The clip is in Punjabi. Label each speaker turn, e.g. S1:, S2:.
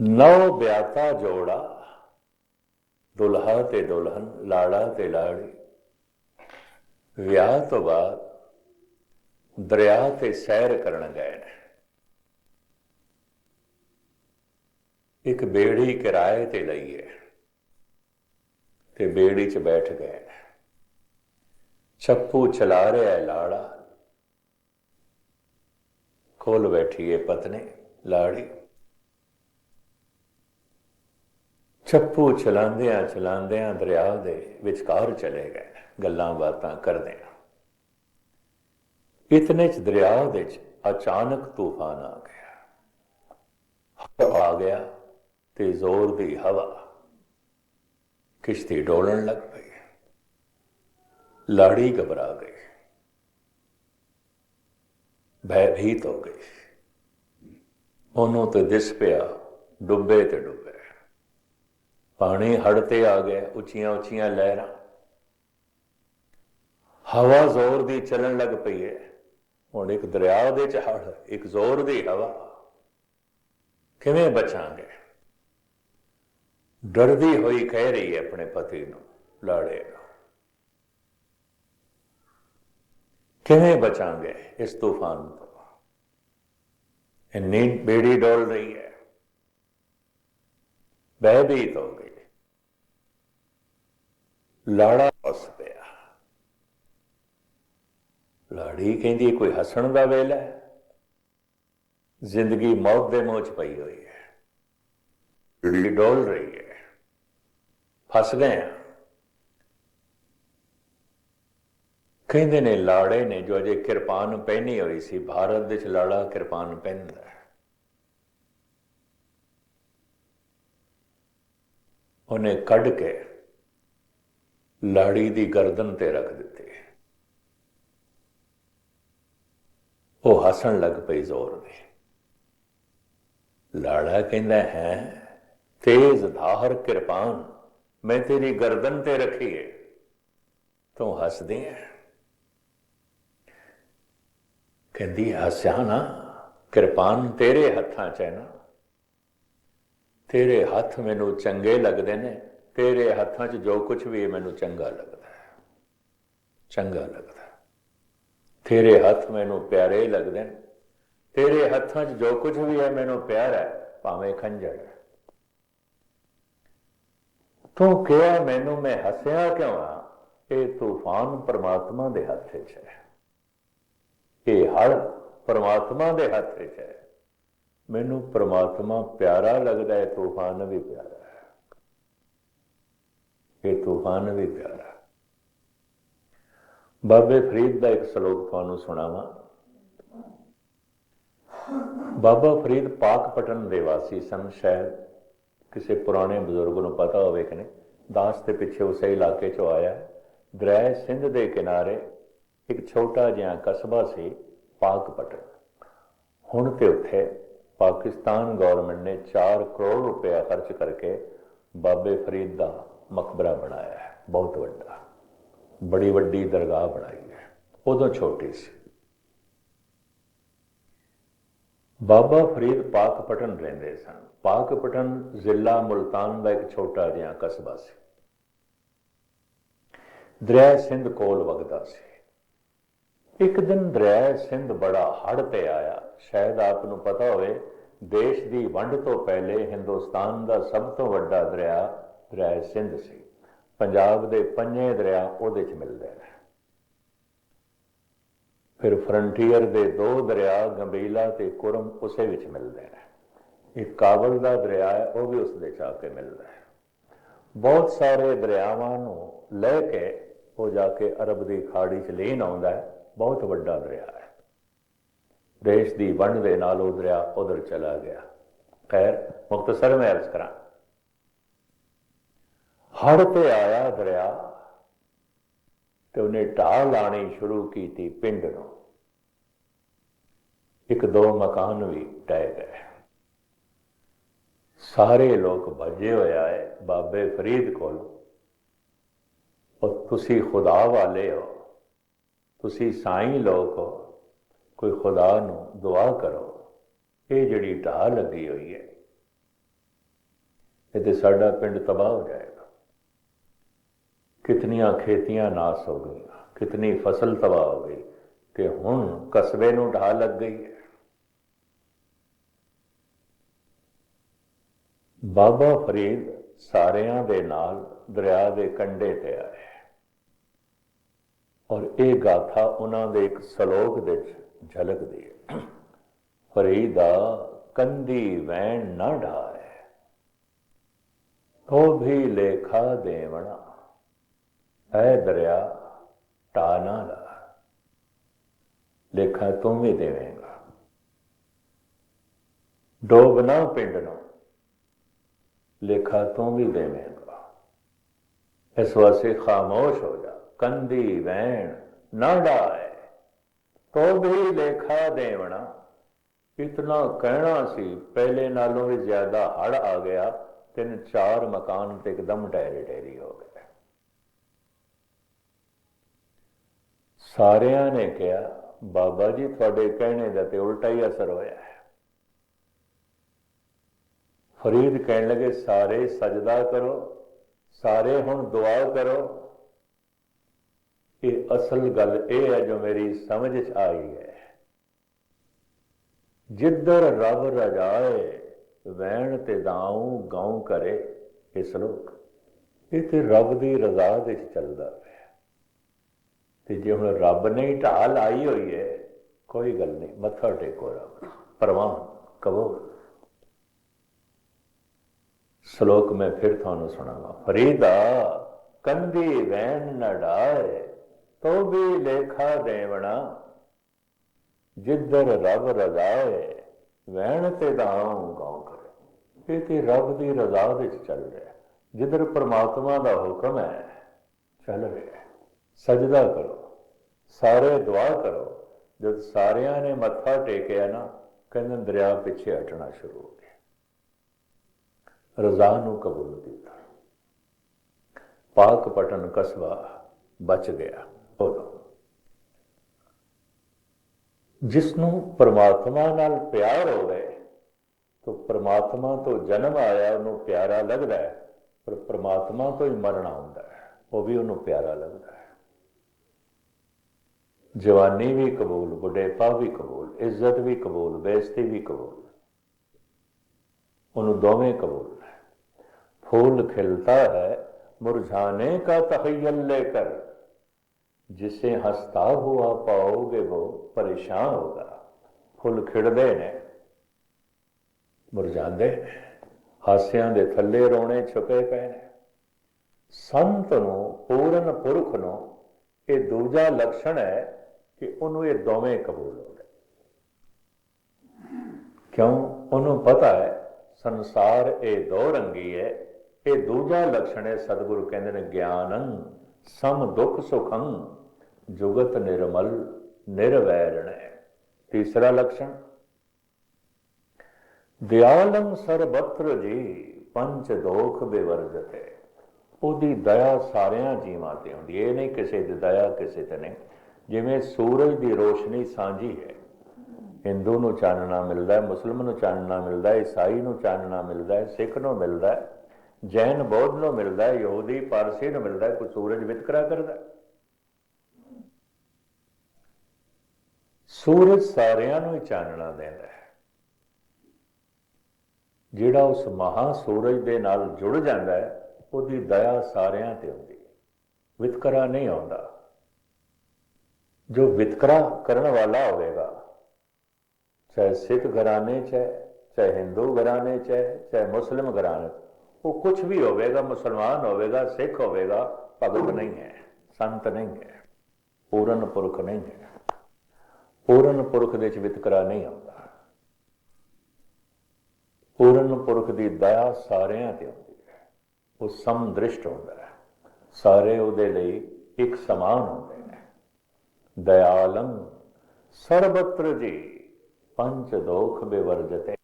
S1: ਨੌ ਬਿਆਤਾ ਜੋੜਾ, ਦੁਲਹਾ ਤੇ ਦੁਲਹਨ, ਲਾੜਾ ਤੇ ਲਾੜੀ। ਵਿਆਹ ਤੋਂ ਬਾਅਦ ਦਰਿਆ ਤੇ ਸੈਰ ਕਰਨ ਗਏ। ਨੇ ਇੱਕ ਬੇੜੀ ਕਿਰਾਏ ਤੇ ਲਈਏ ਤੇ ਬੇੜੀ 'ਚ ਬੈਠ ਗਏ। ਛੱਪੂ ਚਲਾ ਰਿਹਾ ਹੈ ਲਾੜਾ। ਕੋਲ ਬੈਠੀ ਹੈ ਪਤਨੀ, ਲਾੜੀ। ਛੱਪੂ ਚਲਾਉਂਦਿਆਂ ਚਲਾਉਂਦਿਆਂ ਦਰਿਆ ਦੇ ਵਿਚਕਾਰ ਚਲੇ ਗਏ, ਗੱਲਾਂ ਬਾਤਾਂ ਕਰਦੇ ਆ ਇਤਨੇ ਚ ਦਰਿਆ ਦੇ ਚ ਅਚਾਨਕ ਤੂਫਾਨ ਆ ਗਿਆ। ਆ ਗਿਆ ਤੇ ਜ਼ੋਰ ਦੀ ਹਵਾ ਕਿਸ਼ਤੀ ਡੋਲਣ ਲੱਗ ਪਈ। ਲਾੜੀ ਘਬਰਾ ਗਈ। ਭੈਭੀਤ ਹੋ ਗਈ। ਉਹਨੂੰ ਤੇ ਦਿਸ ਪਿਆ, ਡੁੱਬੇ ਤੇ ਡੁੱਬੇ। ਪਾਣੀ ਹੜ ਤੇ ਆ ਗਿਆ, ਉੱਚੀਆਂ ਉੱਚੀਆਂ ਲਹਿਰਾਂ। ਹਵਾ ਜ਼ੋਰ ਦੀ ਚੱਲਣ ਲੱਗ ਪਈ ਹੈ। ਹੁਣ ਇੱਕ ਦਰਿਆ ਦੇ ਚ ਹੜ ਇੱਕ ਜ਼ੋਰ ਦੀ ਹਵਾ। ਕਿਵੇਂ ਬਚਾਂਗੇ? ਡਰਦੀ ਹੋਈ ਕਹਿ ਰਹੀ ਹੈ ਆਪਣੇ ਪਤੀ ਨੂੰ, ਲਾੜੇ ਨੂੰ। ਕਿਵੇਂ ਬਚਾਂਗੇ ਇਸ ਤੂਫਾਨ ਤੋਂ? ਇੰਨੀ ਬੇੜੀ ਡੋਲ ਰਹੀ ਹੈ। ਭੈਭੀਤ ਹੋ ਗਈ ਲਾੜਾ ਹੱਸ ਪਿਆ। ਲਾੜੀ ਕਹਿੰਦੀ, ਕੋਈ ਹੱਸਣ ਦਾ ਵੇਲਾ ਜ਼ਿੰਦਗੀ ਮੌਤ ਦੇ ਮੋਹ ਚ ਪਈ ਹੋਈ ਹੈ। ਜਿਹੜੀ ਡੋਲ ਰਹੀ ਹੈ। ਫਸ ਗਏ ਆ ਕਹਿੰਦੇ ਨੇ, ਲਾੜੇ ਨੇ ਜੋ ਅਜੇ ਕਿਰਪਾਨ ਪਹਿਨੀ ਹੋਈ ਸੀ, ਭਾਰਤ ਦੇ ਚ ਲਾੜਾ ਕਿਰਪਾਨ ਪਹਿਨਦਾ ਉਹਨੇ ਕੱਢ ਕੇ ਲਾੜੀ ਦੀ ਗਰਦਨ ਤੇ ਰੱਖ ਦਿੱਤੀ। ਉਹ ਹੱਸਣ ਲੱਗ ਪਈ ਜ਼ੋਰ ਦੇ। ਲਾੜਾ ਕਹਿੰਦਾ, ਹੈ? ਤੇਜ਼ ਧਾਰ ਕਿਰਪਾਨ, ਮੈਂ ਤੇਰੀ ਗਰਦਨ ਤੇ ਰੱਖੀ ਹੈ ਤੂੰ ਹੱਸਦੀ ਹੈ ਕਹਿੰਦੀ, ਹੱਸਿਆ ਨਾ, ਕਿਰਪਾਨ ਤੇਰੇ ਹੱਥਾਂ 'ਚ ਹੈ ਨਾ। ਤੇਰੇ ਹੱਥ ਮੈਨੂੰ ਚੰਗੇ ਲੱਗਦੇ ਨੇ। ਤੇਰੇ ਹੱਥਾਂ 'ਚ ਜੋ ਕੁਝ ਵੀ ਹੈ, ਮੈਨੂੰ ਚੰਗਾ ਲੱਗਦਾ ਹੈ। ਚੰਗਾ ਲੱਗਦਾ ਹੈ। ਤੇਰੇ ਹੱਥ ਮੈਨੂੰ ਪਿਆਰੇ ਲੱਗਦੇ ਨੇ। ਤੇਰੇ ਹੱਥਾਂ 'ਚ ਜੋ ਕੁਝ ਵੀ ਹੈ, ਮੈਨੂੰ ਪਿਆਰ ਹੈ, ਭਾਵੇਂ ਖੰਜਰ ਹੈ। ਤੂੰ ਕਿਹਾ, ਮੈਨੂੰ ਮੈਂ ਹੱਸਿਆ ਕਿਉਂ ਆ? ਇਹ ਤੂਫਾਨ ਪਰਮਾਤਮਾ ਦੇ ਹੱਥ 'ਚ ਹੈ। ਇਹ ਹੜ ਪਰਮਾਤਮਾ ਦੇ ਹੱਥ 'ਚ ਹੈ। ਮੈਨੂੰ ਪਰਮਾਤਮਾ ਪਿਆਰਾ ਲੱਗਦਾ ਹੈ, ਤੂਫਾਨ ਵੀ ਪਿਆਰਾ ਇਹ ਤੂਫਾਨ ਵੀ ਪਿਆਰਾ। ਬਾਬੇ ਫਰੀਦ ਦਾ ਇੱਕ ਸ਼ਲੋਕ ਤੁਹਾਨੂੰ ਸੁਣਾਵਾਂ। ਬਾਬਾ ਫਰੀਦ ਪਾਕਪਟਨ ਦੇ ਵਾਸੀ ਸਨ, ਸ਼ਾਇਦ ਕਿਸੇ ਪੁਰਾਣੇ ਬਜ਼ੁਰਗ ਨੂੰ ਪਤਾ ਹੋਵੇ ਕਿ ਨਹੀਂ। ਦਾਸ ਦੇ ਪਿੱਛੇ ਉਸੇ ਇਲਾਕੇ ਚੋਂ ਆਇਆ। ਦਰਿਆ ਸਿੰਧ ਦੇ ਕਿਨਾਰੇ ਇੱਕ ਛੋਟਾ ਜਿਹਾ ਕਸਬਾ ਸੀ ਪਾਕਪਟਨ ਹੁਣ ਤੇ ਉੱਥੇ ਪਾਕਿਸਤਾਨ ਗਵਰਨਮੈਂਟ ਨੇ 4 ਕਰੋੜ ਰੁਪਏ ਖਰਚ ਕਰਕੇ ਬਾਬੇ ਫਰੀਦ ਦਾ ਮਕਬਰਾ ਬਣਾਇਆ ਹੈ, ਬਹੁਤ ਵੱਡਾ। ਬੜੀ ਵੱਡੀ ਦਰਗਾਹ ਬਣਾਈ ਹੈ। ਉਦੋਂ ਛੋਟੀ ਸੀ। ਬਾਬਾ ਫਰੀਦ ਪਾਕਪਟਨ ਰਹਿੰਦੇ ਸਨ। ਪਾਕਪਟਨ ਜ਼ਿਲ੍ਹਾ ਮੁਲਤਾਨ ਦਾ ਇੱਕ ਛੋਟਾ ਜਿਹਾ ਕਸਬਾ ਸੀ। ਦਰਿਆ ਸਿੰਧ ਕੋਲ ਵਗਦਾ ਸੀ। ਇੱਕ ਦਿਨ ਦਰਿਆ ਸਿੰਧ ਬੜਾ ਹੜ ਤੇ ਆਇਆ। ਸ਼ਾਇਦ ਆਪ ਨੂੰ ਪਤਾ ਹੋਵੇ, ਦੇਸ਼ ਦੀ ਵੰਡ ਤੋਂ ਪਹਿਲੇ ਹਿੰਦੁਸਤਾਨ ਦਾ ਸਭ ਤੋਂ ਵੱਡਾ ਦਰਿਆ ਦਰਿਆ ਸਿੰਧ ਸੀ। ਪੰਜਾਬ ਦੇ ਪੰਜੇ ਦਰਿਆ ਉਹਦੇ ਚ ਮਿਲਦੇ ਨੇ। ਫਿਰ ਫਰੰਟੀਅਰ ਦੇ ਦੋ ਦਰਿਆ ਗੰਬੀਲਾ ਤੇ ਕੁਰਮ ਉਸੇ ਵਿੱਚ ਮਿਲਦੇ ਨੇ। ਇੱਕ ਕਾਬਲ ਦਾ ਦਰਿਆ ਹੈ, ਉਹ ਵੀ ਉਸ ਦੇ ਚ ਕੇ ਮਿਲਦਾ ਹੈ। ਬਹੁਤ ਸਾਰੇ ਦਰਿਆਵਾਂ ਨੂੰ ਲੈ ਕੇ ਉਹ ਜਾ ਕੇ ਅਰਬ ਦੀ ਖਾੜੀ ਚ ਲੀਨ ਆਉਂਦਾ ਹੈ, ਬਹੁਤ ਵੱਡਾ ਦਰਿਆ ਹੈ। ਦੇਸ਼ ਦੀ ਵੰਡ ਦੇ ਨਾਲ ਉਹ ਦਰਿਆ ਉਧਰ ਚਲਾ ਗਿਆ। ਖੈਰ ਮੁਖਤਸਰ ਮੈਂ ਅਰਜ਼ ਕਰਾਂ। ਹੜ ਤੇ ਆਇਆ ਦਰਿਆ ਤੇ ਉਹਨੇ ਢਾਹ ਲਾਣੀ ਸ਼ੁਰੂ ਕੀਤੀ ਪਿੰਡ ਨੂੰ। ਇੱਕ ਦੋ ਮਕਾਨ ਵੀ ਟਹਿ ਗਏ। ਸਾਰੇ ਲੋਕ ਭੱਜੇ ਹੋਇਆ ਹੈ ਬਾਬੇ ਫਰੀਦ ਕੋਲ। ਉਹ ਤੁਸੀਂ ਖੁਦਾ ਵਾਲੇ ਹੋ, ਤੁਸੀਂ ਸਾਈਂ ਲੋਕ ਹੋ, ਕੋਈ ਖੁਦਾ ਨੂੰ ਦੁਆ ਕਰੋ, ਇਹ ਜਿਹੜੀ ਢਾਹ ਲੱਗੀ ਹੋਈ ਹੈ, ਇਹ ਤੇ ਸਾਡਾ ਪਿੰਡ ਤਬਾਹ ਹੋ ਜਾਏਗਾ। ਕਿਤਨੀਆਂ ਖੇਤੀਆਂ ਨਾਸ ਹੋ ਗਈਆਂ, ਕਿਤਨੀ ਫਸਲ ਤਬਾਹ ਹੋ ਗਈ ਤੇ ਹੁਣ ਕਸਬੇ ਨੂੰ ਢਾਹ ਲੱਗ ਗਈ ਹੈ। ਬਾਬਾ ਫਰੀਦ ਸਾਰਿਆਂ ਦੇ ਨਾਲ ਦਰਿਆ ਦੇ ਕੰਢੇ ਤੇ ਆਏ। ਔਰ ਇਹ ਗਾਥਾ ਉਹਨਾਂ ਦੇ ਇੱਕ ਸ਼ਲੋਕ ਦੇ ਵਿੱਚ ਝਲਕਦੀ ਹੈ। ਫਰੀਦਾ ਕੰਦੀ ਵੈਣ ਨਾ ਢਾਏ ਉਹ ਵੀ ਲੇਖਾ ਦੇਵਣਾ। ਐ ਦਰਿਆ ਟਾ ਨਾ ਲਾ। ਲੇਖਾ ਤੂੰ ਵੀ ਦੇਵੇਂਗਾ। ਡੋਬਣਾ ਪਿੰਡ ਨੂੰ ਲੇਖਾ ਤੂੰ ਵੀ ਦੇਵੇਂਗਾ। ਇਸ ਵਾਸਤੇ ਖਾਮੋਸ਼ ਹੋ ਜਾ, ਕੰਦੀ ਵੈਣ ਨਾ ਡਾਏ ਤੋ ਵੀ ਲੇਖਾ ਦੇਵਣਾ, ਇਤਨਾ ਕਹਿਣਾ ਸੀ, ਪਹਿਲੇ ਨਾਲੋਂ ਵੀ ਜ਼ਿਆਦਾ ਹੜ ਆ ਗਿਆ, ਤਿੰਨ ਚਾਰ ਮਕਾਨ ਤੇ ਇੱਕਦਮ ਢਹਿਰੇ ਢੇਰੀ ਹੋ ਗਏ। ਸਾਰਿਆਂ ਨੇ ਕਿਹਾ, ਬਾਬਾ ਜੀ, ਤੁਹਾਡੇ ਕਹਿਣੇ ਦਾ ਤੇ ਉਲਟਾ ਹੀ ਅਸਰ ਹੋਇਆ ਹੈ। ਫਰੀਦ ਕਹਿਣ ਲੱਗੇ, ਸਾਰੇ ਸਜਦਾ ਕਰੋ, ਸਾਰੇ ਹੁਣ ਦੁਆ ਕਰੋ। ਇਹ ਅਸਲ ਗੱਲ ਇਹ ਹੈ ਜੋ ਮੇਰੀ ਸਮਝ ਚ ਆਈ ਹੈ। ਜਿੱਧਰ ਰੱਬ ਰਜਾਏ ਵੈਣ ਤੇ ਦਾਉ, ਗਾਉ ਕਰੇ, ਇਸ ਲੋਕ ਇਹ ਤੇ ਰੱਬ ਦੀ ਰਜ਼ਾ ਦੇ ਚੱਲਦਾ ਪਿਆ। ਤੇ ਜੇ ਹੁਣ ਰੱਬ ਨੇ ਹੀ ਢਾਲ ਲਾਈ ਹੋਈ ਹੈ ਕੋਈ ਗੱਲ ਨਹੀਂ, ਮੱਥਾ ਟੇਕੋ ਰੱਬ ਨੂੰ। ਪ੍ਰਵਾਨ ਸ਼ਲੋਕ ਮੈਂ ਫਿਰ ਤੁਹਾਨੂੰ ਸੁਣਾਵਾਂ। ਫਰੀਦਾ, ਕੰਦੀ ਵੈਣ ਨੜਾਏ ਤੋ ਵੀ ਲੇਖਾ ਦੇਵਣਾ, ਜਿੱਧਰ ਰੱਬ ਰਜ਼ਾਏ, ਵੈਣ ਤੇ ਦਾਉ ਗਾਉ ਕਰੇ। ਇਹ ਤੇ ਰੱਬ ਦੀ ਰਜ਼ਾ ਵਿੱਚ ਚੱਲ ਰਿਹਾ, ਜਿੱਧਰ ਪਰਮਾਤਮਾ ਦਾ ਹੁਕਮ ਹੈ, ਚੱਲ ਰਿਹਾ। ਸਜਦਾ ਕਰੋ, ਸਾਰੇ ਦੁਆ ਕਰੋ। ਜਦ ਸਾਰਿਆਂ ਨੇ ਮੱਥਾ ਟੇਕਿਆ ਨਾ, ਕਹਿੰਦੇ ਦਰਿਆ ਪਿੱਛੇ ਹਟਣਾ ਸ਼ੁਰੂ ਹੋ ਗਿਆ। ਰਜ਼ਾ ਨੂੰ ਕਬੂਲ ਕੀਤਾ ਪਾਕ ਪਟਨ ਕਸਬਾ ਬਚ ਗਿਆ। ਉਦੋਂ ਜਿਸ ਨੂੰ ਪ੍ਰਮਾਤਮਾ ਨਾਲ ਪਿਆਰ ਹੋਵੇ, ਤਾਂ ਪਰਮਾਤਮਾ ਤੋਂ ਜਨਮ ਆਇਆ, ਉਹਨੂੰ ਪਿਆਰਾ ਲੱਗਦਾ ਹੈ, ਪਰ ਪ੍ਰਮਾਤਮਾ ਤੋਂ ਹੀ ਮਰਨਾ ਹੁੰਦਾ ਹੈ, ਉਹ ਵੀ ਉਹਨੂੰ ਪਿਆਰਾ ਲੱਗਦਾ ਜਵਾਨੀ ਵੀ ਕਬੂਲ ਬੁਢੇਪਾ ਵੀ ਕਬੂਲ ਇੱਜ਼ਤ ਵੀ ਕਬੂਲ ਬੇਇੱਜ਼ਤੀ ਵੀ ਕਬੂਲ ਉਹਨੂੰ ਦੋਵੇਂ ਕਬੂਲ ਹੈ फूल खिलता है मुरझाने का तखयल लेकर जिसे हंसता हुआ पाओगे वो परेशान होगा ਫੁੱਲ ਖਿੜਦੇ ਨੇ ਮੁਰਝਾਉਂਦੇ ਨੇ ਹਾਸਿਆਂ ਦੇ ਥੱਲੇ ਰੋਣੇ ਛੁਪੇ ਪਏ ਨੇ ਸੰਤ ਨੂੰ ਪੂਰਨ ਪੁਰਖ ਨੂੰ ਇਹ ਦੂਜਾ ਲਕਸ਼ਣ ਹੈ ਕਿ ਉਹਨੂੰ ਇਹ ਦੋਵੇਂ ਕਬੂਲ ਹੋ ਗਏ। ਕਿਉਂ? ਉਹਨੂੰ ਪਤਾ ਹੈ, ਸੰਸਾਰ ਇਹ ਦੋ ਰੰਗੀ ਹੈ। ਇਹ ਦੂਜਾ ਲਕਸ਼ਣ ਹੈ, ਸਤਿਗੁਰੂ ਕਹਿੰਦੇ ਨੇ, ਗਿਆਨੰ ਸਮ ਦੁਖ ਸੁਖੰ, ਜੁਗਤ ਨਿਰਮਲ ਨਿਰਵੈਰਣ ਤੀਸਰਾ ਲਕਸ਼ਣ, ਦਿਆਲੰ ਸਰਬਤਰ ਜੀ ਪੰਚ ਦੋਖ ਬਿਵਰਜਤੇ ਉਹਦੀ ਦਇਆ ਸਾਰਿਆਂ ਜੀਵਾਂ ਤੇ ਹੁੰਦੀ ਇਹ ਨਹੀਂ ਕਿਸੇ ਦੀ ਦਇਆ, ਕਿਸੇ ਤੇ ਨਹੀਂ। ਜਿਵੇਂ ਸੂਰਜ ਦੀ ਰੋਸ਼ਨੀ ਸਾਂਝੀ ਹੈ। ਹਿੰਦੂ ਨੂੰ ਚਾਨਣਾ ਮਿਲਦਾ ਹੈ, ਮੁਸਲਮਾਨ ਨੂੰ ਚਾਨਣਾ ਮਿਲਦਾ ਹੈ, ਈਸਾਈ ਨੂੰ ਚਾਨਣਾ ਮਿਲਦਾ ਹੈ, ਸਿੱਖ ਨੂੰ ਮਿਲਦਾ ਹੈ, ਜੈਨ, ਬੌਧ ਨੂੰ ਮਿਲਦਾ ਹੈ, ਯਹੂਦੀ, ਪਾਰਸੀ ਨੂੰ ਮਿਲਦਾ ਹੈ, ਕੋਈ ਸੂਰਜ ਵਿਤਕਰਾ ਕਰਦਾ ਸੂਰਜ ਸਾਰਿਆਂ ਨੂੰ ਹੀ ਚਾਨਣਾ ਦਿੰਦਾ ਹੈ। ਜਿਹੜਾ ਉਸ ਮਹਾ ਸੂਰਜ ਦੇ ਨਾਲ ਜੁੜ ਜਾਂਦਾ ਹੈ, ਉਹਦੀ ਦਇਆ ਸਾਰਿਆਂ ਤੇ ਹੁੰਦੀ ਹੈ। ਵਿਤਕਰਾ ਨਹੀਂ ਆਉਂਦਾ। ਜੋ ਵਿਤਕਰਾ ਕਰਨ ਵਾਲਾ ਹੋਵੇਗਾ, ਚਾਹੇ ਸਿੱਖ ਘਰਾਣੇ ਚ ਹੈ, ਚਾਹੇ ਹਿੰਦੂ ਘਰਾਣੇ ਚ ਹੈ, ਚਾਹੇ ਮੁਸਲਿਮ ਘਰਾਣੇ, ਉਹ ਕੁਝ ਵੀ ਹੋਵੇਗਾ, ਮੁਸਲਮਾਨ ਹੋਵੇਗਾ, ਸਿੱਖ ਹੋਵੇਗਾ, ਭਗਤ ਨਹੀਂ ਹੈ, ਸੰਤ ਨਹੀਂ ਹੈ, ਪੂਰਨ ਪੁਰਖ ਨਹੀਂ ਹੈ। ਪੂਰਨ ਪੁਰਖ ਦੇ ਚ ਵਿਤਕਰਾ ਨਹੀਂ ਆਉਂਦਾ। ਪੂਰਨ ਪੁਰਖ ਦੀ ਦਇਆ ਸਾਰਿਆਂ ਤੇ ਆਉਂਦੀ ਹੈ। ਉਹ ਸਮਦ੍ਰਿਸ਼ਟ ਹੁੰਦਾ ਹੈ। ਸਾਰੇ ਉਹਦੇ ਲਈ ਇੱਕ ਸਮਾਨ ਹੁੰਦੇ ਨੇ ਦਇਆਲੰ ਸਰਬਤਰ ਜੀ ਪੰਚ ਦੋਖ ਬਿਵਰਜਤੇ।